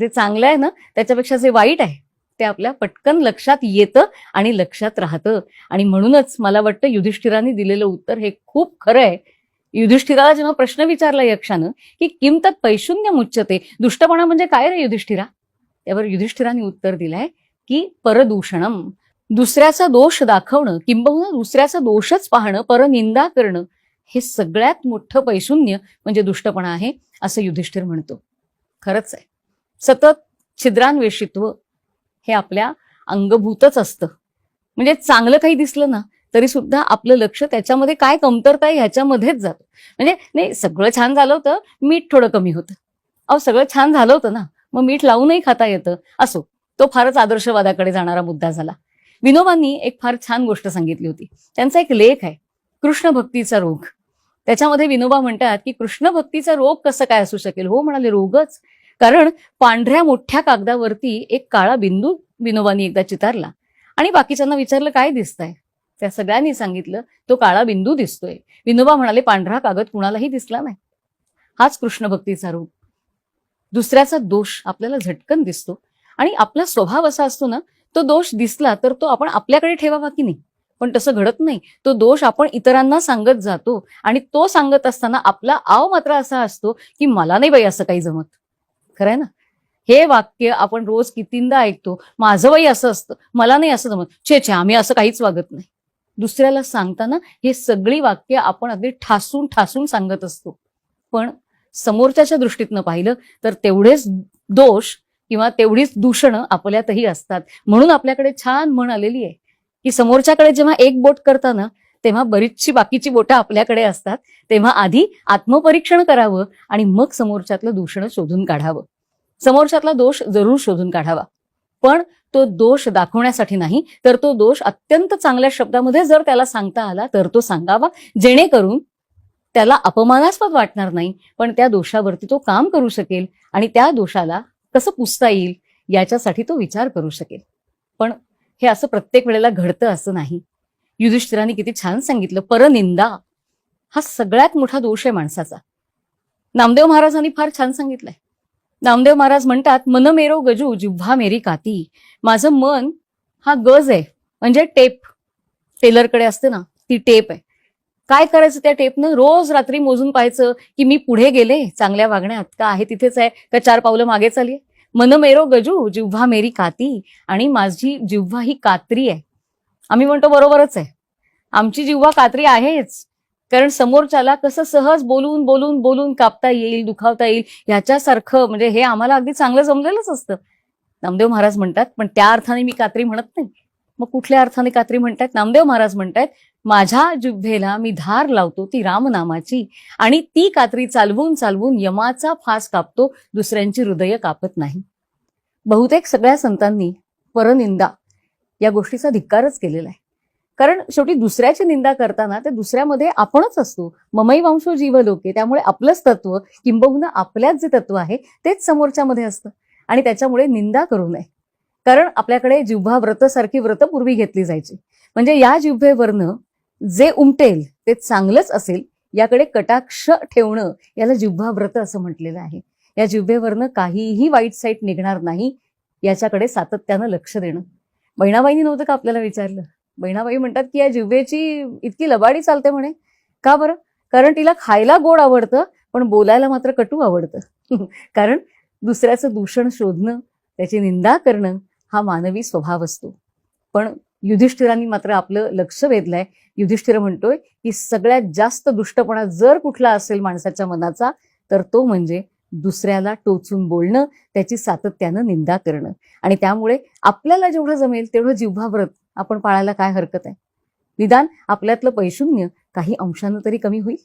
जे चांगलं आहे ना त्याच्यापेक्षा जे वाईट आहे ते आपल्या पटकन लक्षात येतं आणि लक्षात राहतं. आणि म्हणूनच मला वाटतं युधिष्ठिराने दिलेलं उत्तर हे खूप खरं आहे. युधिष्ठिराला जेव्हा प्रश्न विचारला यक्षानं की किमतत पैशून्य मुच्यते दुष्टपणा म्हणजे काय रे युधिष्ठिरा? त्यावर युधिष्ठिराने उत्तर दिलंय की परदूषणम. दुसऱ्याचा दोष दाखवणं किंबहुना दुसऱ्याचा दोषच पाहणं परनिंदा करणं हे सगळ्यात मोठं पैशून्य म्हणजे दुष्टपणा आहे असं युधिष्ठिर म्हणतो. खरंच आहे. सतत छिद्रान्वेषित्व हे आपल्या अंगभूतच असतं. म्हणजे चांगलं काही दिसलं ना तरी सुद्धा आपलं लक्ष त्याच्यामध्ये काय कमतरता आहे ह्याच्यामध्येच जातं. म्हणजे नाही सगळं छान झालं होतं मीठ थोडं कमी होतं. अहो सगळं छान झालं होतं ना मग मीठ लावूनही खाता येतं. असो तो फारच आदर्शवादाकडे जाणारा मुद्दा झाला. विनोबांनी एक फार छान गोष्ट सांगितली होती. त्यांचा एक लेख आहे कृष्ण भक्तीचा रोग. त्याच्यामध्ये विनोबा म्हणतात की कृष्ण भक्तीचा रोग कसं काय असू शकेल? हो म्हणाले रोगच. कारण पांढऱ्या मोठ्या कागदावरती एक काळा बिंदू विनोबांनी एकदा चितारला. आणि बाकीच्यांना विचारलं काय दिसतंय? त्या सगळ्यांनी सांगितलं तो काळा बिंदू दिसतोय. विनोबा म्हणाले पांढरा कागद कुणालाही दिसला नाही. हाच कृष्ण भक्तीचा रोग. दुसऱ्याचा दोष आपल्याला झटकन दिसतो. आणि आपला स्वभाव असा असतो ना तो दोष दिसला तर तो आपण आपल्याकडे ठेवावा की नाही? पण तसं घडत नाही. तो दोष आपण इतरांना सांगत जातो आणि तो सांगत असताना आपला आव मात्र असा असतो की मला नाही बाई असं काही जमत. खरंय ना? हे वाक्य आपण रोज कितींदा ऐकतो. माझं बाई असं असतं मला नाही असं जमत. छे छे आम्ही असं काहीच वागत नाही. दुसऱ्याला सांगताना हे सगळी वाक्य आपण अगदी ठासून ठासून सांगत असतो. पण समोरच्याच्या दृष्टीतनं पाहिलं तर तेवढेच दोष किंवा तेवढीच दूषणं आपल्यातही असतात. म्हणून आपल्याकडे छान म्हण आलेली आहे. की समोरच्याकडे जेव्हा एक बोट करताना तेव्हा बरीचशी बाकीची बोटं आपल्याकडे असतात. तेव्हा आधी आत्मपरीक्षण करावं आणि मग समोरच्यातलं दूषण शोधून काढावं. समोरच्यातला दोष जरूर शोधून काढावा. पण तो दोष दाखवण्यासाठी नाही तर तो दोष अत्यंत चांगल्या शब्दामध्ये जर त्याला सांगता आला तर तो सांगावा. जेणेकरून त्याला अपमानास्पद वाटणार नाही पण त्या दोषावरती तो काम करू शकेल आणि त्या दोषाला कसं पुसता येईल याच्यासाठी तो विचार करू शकेल. पण हे असं प्रत्येक वेळेला घडतं असं नाही. युधिष्ठिराने किती छान सांगितलं परनिंदा हा सगळ्यात मोठा दोष आहे माणसाचा. नामदेव महाराजांनी फार छान सांगितलंय. नामदेव महाराज म्हणतात मन मेरो गजू जिव्हा मेरी काती. माझं मन हा गज आहे म्हणजे टेप. टेलरकडे असते ना ती टेप आहे. काय करायचं त्या टेपनं? रोज रात्री मोजून पाहायचं की मी पुढे गेले चांगल्या वागण्यात का आहे तिथेच आहे का चार पावलं मागे चालली मन मेरो गजू जिव्हा मेरी काती आणि माझी जिव्हा ही कात्री आहे. आम्ही म्हणतो बरोबरच आहे. आमची जिव्हा कात्री आहेच. कारण समोरच्याला कसं सहज बोलून बोलून बोलून कापता येईल दुखावता येईल ह्याच्यासारखं म्हणजे हे आम्हाला अगदी चांगलं जमलेलंच असतं. नामदेव महाराज म्हणतात पण त्या अर्थाने मी कात्री म्हणत नाही. मग कुठल्या अर्थाने कात्री म्हणतायत? नामदेव महाराज म्हणतायत माझ्या जिभेला मी धार लावतो ती रामनामाची आणि ती कात्री चालवून चालवून यमाचा फास कापतो दुसऱ्यांची हृदय कापत नाही. बहुतेक सगळ्या संतांनी परनिंदा या गोष्टीचा धिक्कारच केलेला आहे. कारण शेवटी दुसऱ्याची निंदा करताना ते दुसऱ्यामध्ये आपणच असतो. ममई वंशो जीव लोके त्यामुळे आपलंच तत्व किंबहुना आपल्याच जे तत्व आहे तेच समोरच्यामध्ये असतं. आणि त्याच्यामुळे निंदा करू नये. कारण आपल्याकडे जिव्हा व्रत सारखी व्रत पूर्वी घेतली जायची. म्हणजे या जिव्हेवरनं जे उमटेल ते चांगलंच असेल याकडे कटाक्ष ठेवणं याला जिव्हा व्रत असं म्हटलेलं आहे. या जिव्हेवरनं काहीही वाईट साईट निघणार नाही याच्याकडे सातत्यानं लक्ष देणं. बहिणाबाईंनी नव्हतं का आपल्याला विचारलं? बहिणाबाई म्हणतात की या जिव्हेची इतकी लबाडी चालते म्हणे. का बरं? कारण तिला खायला गोड आवडतं पण बोलायला मात्र कटू आवडतं. कारण दुसऱ्याचं दूषण शोधणं त्याची निंदा करणं हा मानवी स्वभाव असतो. पण युधिष्ठिरांनी मात्र आपलं लक्ष वेधलंय. युधिष्ठिर म्हणतोय की सगळ्यात जास्त दुष्टपणा जर कुठला असेल माणसाच्या मनाचा तर तो म्हणजे दुसऱ्याला टोचून बोलणं त्याची सातत्यानं निंदा करणं. आणि त्यामुळे आपल्याला जेवढं जमेल तेवढं जिव्हाव्रत आपण पाळायला काय हरकत आहे? निदान आपल्यातलं पैशून्य काही अंशानं तरी कमी होईल?